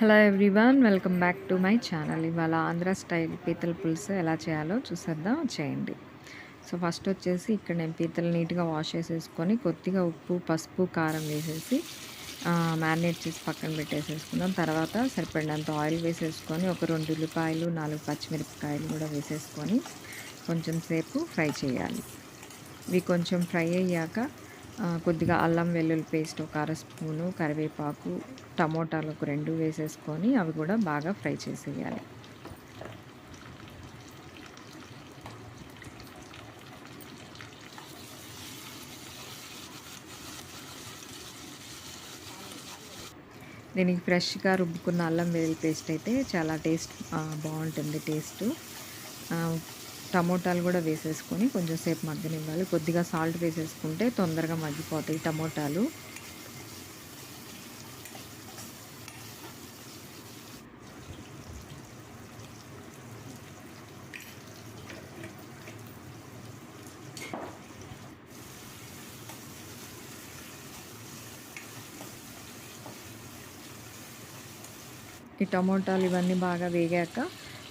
Hello everyone welcome back to my channel. ఇవాళ Andhra style పీతల పులుసు ఎలా చేయాలో చూసేద్దాం చేయండి. సో ఫస్ట్ వచ్చేసి ఇక్కడ నేను పీతలు నీట్గా వాష్ చేసేసుకొని కొద్దిగా ఉప్పు పసుపు కారం వేసేసి మ్యారినేట్ చేసి పక్కన పెట్టేసేసుకున్నాం తర్వాత సరిపడినంత ఆయిల్ వేసేసుకొని ఒక రెండు ఉల్లిపాయలు నాలుగు పచ్చిమిరపకాయలు కూడా వేసేసుకొని కొంచెం సేపు ఫ్రై చేయాలి. ఇవి కొంచెం ఫ్రై అయ్యాక కొద్దిగా అల్లం వెల్లుల్లి పేస్ట్ ఒక అర స్పూను కరివేపాకు టమోటాలు ఒక రెండు వేసేసుకొని అవి కూడా బాగా ఫ్రై చేసేయాలి. దీనికి ఫ్రెష్గా రుబ్బుకున్న అల్లం వెల్లుల్లి పేస్ట్ అయితే చాలా టేస్ట్ బాగుంటుంది టేస్ట్. టమోటాలు కూడా వేసేసుకొని కొంచెం సేపు మగ్గనివ్వాలి. కొద్దిగా సాల్ట్ వేసేసుకుంటే తొందరగా మగ్గిపోతాయి టమోటాలు. ఈ టమోటాలు ఇవన్నీ బాగా వేగాక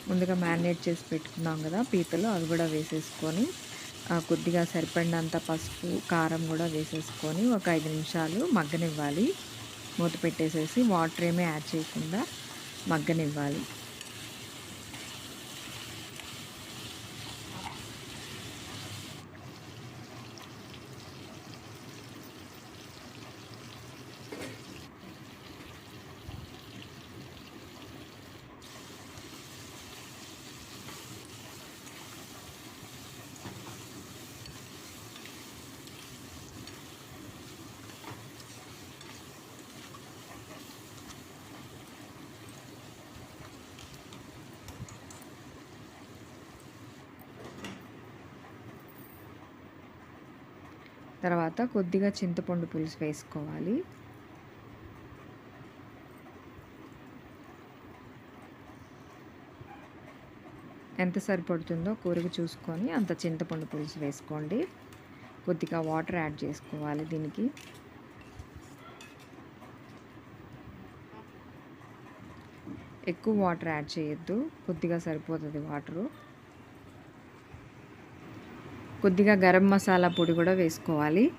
ముందుగా మ్యారినేట్ చేసి పెట్టుకున్నాం కదా పీతలు అవి కూడా వేసేసుకొని కొద్దిగా సరిపడినంత పసుపు కారం కూడా వేసేసుకొని ఒక ఐదు నిమిషాలు మగ్గనివ్వాలి. మూత పెట్టేసేసి వాటర్ ఏమీ యాడ్ చేయకుండా మగ్గనివ్వాలి. తర్వాత కొద్దిగా చింతపండు పులుసు వేసుకోవాలి. ఎంత సరిపడుతుందో కూరకు చూసుకొని అంత చింతపండు పులుసు వేసుకోండి. కొద్దిగా వాటర్ యాడ్ చేసుకోవాలి దీనికి. ఎక్కువ వాటర్ యాడ్ చేయొద్దు. కొద్దిగా సరిపోతుంది వాటరు. కొద్దిగా గరం మసాలా పొడి కూడా వేసుకోవాలి.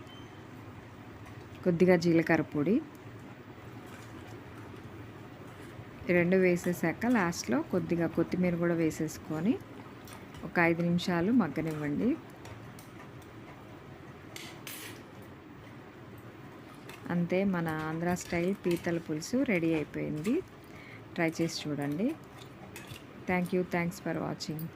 కొద్దిగా జీలకర్ర పొడి. రెండు వేసేసాక లాస్ట్లో కొద్దిగా కొత్తిమీర కూడా వేసేసుకొని ఒక ఐదు నిమిషాలు మగ్గనివ్వండి. అంతే మన ఆంధ్ర స్టైల్ పీతల పులుసు రెడీ అయిపోయింది. ట్రై చేసి చూడండి. Thank you. Thanks for watching.